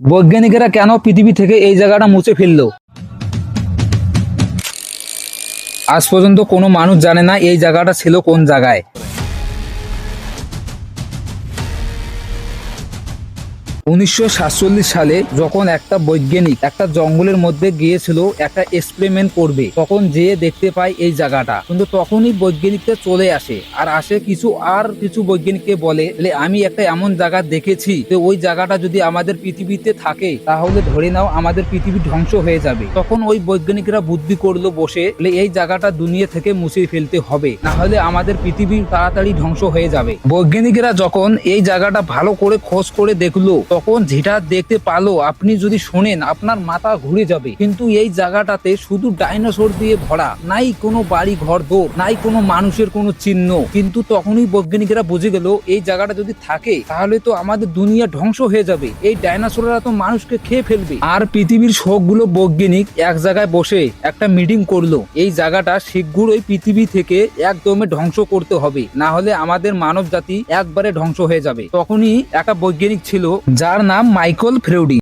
বৈজ্ঞানিকেরা কেন পৃথিবী থেকে এই জায়গাটা মুছে ফেলল? আজ পর্যন্ত কোনো মানুষ জানে না এই জায়গাটা ছিল কোন জায়গায়। উনিশশো সাতচল্লিশ সালে যখন একটা বৈজ্ঞানিক একটা জঙ্গলের মধ্যে গিয়েছিল একটা এক্সপেরিমেন্ট করবে তখন যেয়ে দেখতে পায় এই জায়গাটা। কিন্তু তখনই বৈজ্ঞানিকটা চলে আসে। আর আসে কিছু আর কিছু বৈজ্ঞানিককে বলে আমি একটা এমন জায়গা দেখেছি যে ওই জায়গাটা যদি আমাদের পৃথিবীতে থাকে তাহলে ধরে নাও আমাদের পৃথিবী ধ্বংস হয়ে যাবে। তখন ওই বৈজ্ঞানিকরা বুদ্ধি করল বসে "লে, এই জায়গাটা দুনিয়া থেকে মুছে ফেলতে হবে। না হলে আমাদের পৃথিবী তাড়াতাড়ি ধ্বংস হয়ে যাবে। বৈজ্ঞানিকরা যখন এই জায়গাটা ভালো করে খোঁজ করে দেখল তখন যেটা দেখতে পালো, আপনি যদি শোনেন, আপনার মাথা ঘুরে যাবে। কিন্তু এই জায়গাটাতে শুধু ডাইনোসর দিয়ে ভরা। নাই কোনো বাড়ি ঘর দৌড় নাই কোনো মানুষের কোনো চিহ্ন। কিন্তু তখনই বৈজ্ঞানিকরা বুঝে গেল, এই জায়গাটা যদি থাকে, তাহলে তো আমাদের দুনিয়া ধ্বংস হয়ে যাবে। এই ডাইনোসররা তো মানুষকে খেয়ে ফেলবে। আর পৃথিবীর সবগুলো বৈজ্ঞানিক এক জায়গায় বসে একটা মিটিং করল। এই জায়গাটা শীঘ্রই পৃথিবী থেকে একদমে ধ্বংস করতে হবে। না হলে আমাদের মানব জাতি একবারে ধ্বংস হয়ে যাবে। তখনই একটা বৈজ্ঞানিক ছিল যার নাম মাইকেল ফ্রেউডি